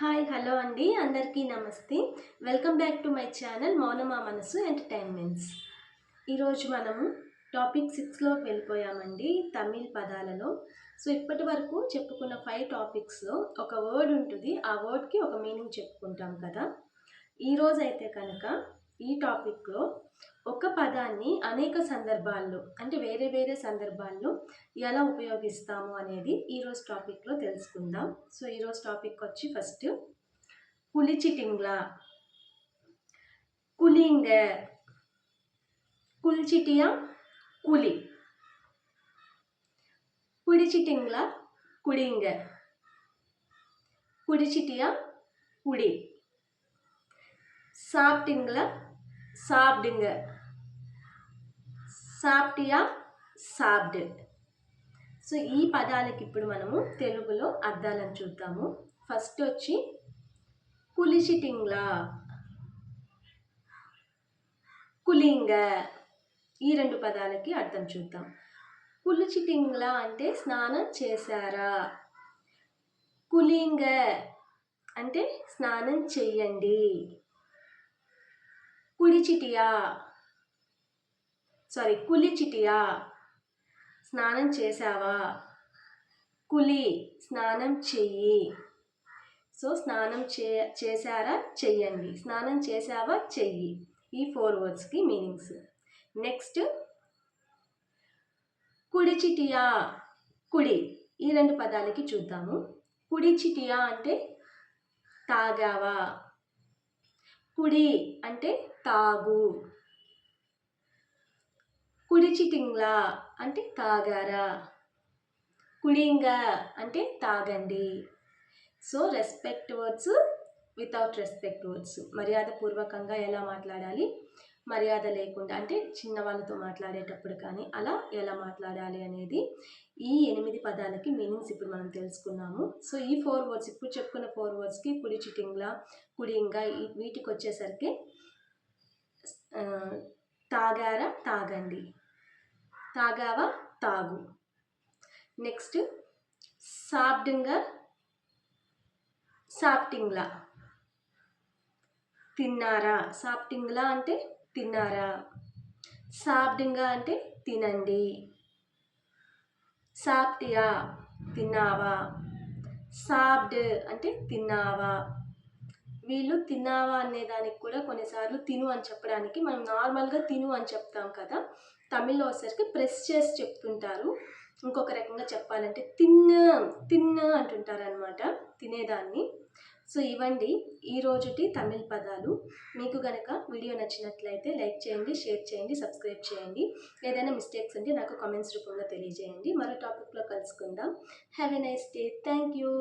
Hi hello అండి. అందరికీ నమస్తే. Welcome back to my channel Mounama Manasu entertainments. ఈరోజు మనము టాపిక్ సిక్స్లోకి వెళ్ళిపోయామండి తమిళ్ పదాలలో. సో ఇప్పటి వరకు చెప్పుకున్న ఫైవ్ టాపిక్స్లో ఒక వర్డ్ ఉంటుంది. ఆ వర్డ్కి ఒక మీనింగ్ చెప్పుకుంటాం కదా. ఈరోజు అయితే కనుక ఈ టాపిక్లో ఒక పదాన్ని అనేక సందర్భాల్లో అంటే వేరే వేరే సందర్భాల్లో ఎలా ఉపయోగిస్తాము అనేది ఈరోజు టాపిక్లో తెలుసుకుందాం. సో ఈరోజు టాపిక్ వచ్చి ఫస్ట్ కులిచిటింగ్లా. కులింగ కుల్చిటియా? కులి. కుడిచిటింగ్లా? కుడింగ. కుడిచిటియా? కుడి. సాప్టింగ్ల? சாப்பிடுங்க. సాప్టియా సాప్డ్ సో ఈ పదాలకి ఇప్పుడు మనము తెలుగులో అర్థాలను చూద్దాము. ఫస్ట్ వచ్చి కులిషిటింగ్లా కులింగ ఈ రెండు పదాలకి అర్థం చూద్దాం. కులిచిటింగ్లా అంటే స్నానం చేశారా? కులింగ అంటే స్నానం చెయ్యండి. కుడిచిటియా సారీ కులిచిటియా స్నానం చేసావా కులి స్నానం చెయ్యి. సో స్నానం చే చేశారా? చెయ్యండి. స్నానం చేసావా చెయ్యి. ఈ ఫోర్ వర్డ్స్కి మీనింగ్స్. నెక్స్ట్ కుడిచిటియా కుడి ఈ రెండు పదాలకి చూద్దాము. కుడిచిటియా అంటే తాగావా? కుడి అంటే తాగు. కుడిచిటింగ్లా అంటే తాగారా? కుడింగ అంటే తాగండి. So respect words without respect words మర్యాదపూర్వకంగా ఎలా మాట్లాడాలి? మర్యాద లేకుండా అంటే చిన్నవాళ్ళతో మాట్లాడేటప్పుడు కానీ అలా ఎలా మాట్లాడాలి అనేది ఈ ఎనిమిది పదాలకి మీనింగ్స్ ఇప్పుడు మనం తెలుసుకున్నాము. సో ఈ ఫోర్ వర్డ్స్ ఇప్పుడు చెప్పుకున్న ఫోర్ వర్డ్స్కి కుడి చిటింగ్లా కుడింగా వీటికి వచ్చేసరికి తాగారా? తాగండి. తాగావా? తాగు. నెక్స్ట్ సాప్టింగా? సాప్టింగ్లా. తిన్నారా? సాప్టింగ్లా అంటే తిన్నారా? సాప్టింగా అంటే తినండి. సాప్టియా? తిన్నావా? సాప్డ్ అంటే తిన్నావా? వీళ్ళు తిన్నావా అనే దానికి కూడా కొన్నిసార్లు తిను అని చెప్పడానికి మనం నార్మల్గా తిను అని చెప్తాం కదా తమిళ్ళో వచ్చేసరికి ప్రెస్ చేసి చెప్తుంటారు. ఇంకొక రకంగా చెప్పాలంటే తిన్న తిన్న అంటుంటారు అనమాట తినేదాన్ని. సో ఇవండి ఈ రోజుటి తమిళ్ పదాలు. మీకు కనుక వీడియో నచ్చినట్లయితే లైక్ చేయండి షేర్ చేయండి సబ్స్క్రైబ్ చేయండి. ఏదైనా మిస్టేక్స్ ఉంటే నాకు కామెంట్స్ రూపంలో తెలియజేయండి. మరో టాపిక్లో కలుసుకుందాం. Have a nice day thank you